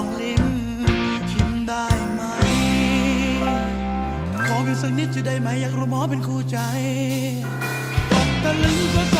องลิ้มชิมได้ไหม ขอเพียงสักนิดจะได้ไหมอยากรู้หมอเป็นคู่ใจตกตะลึงก็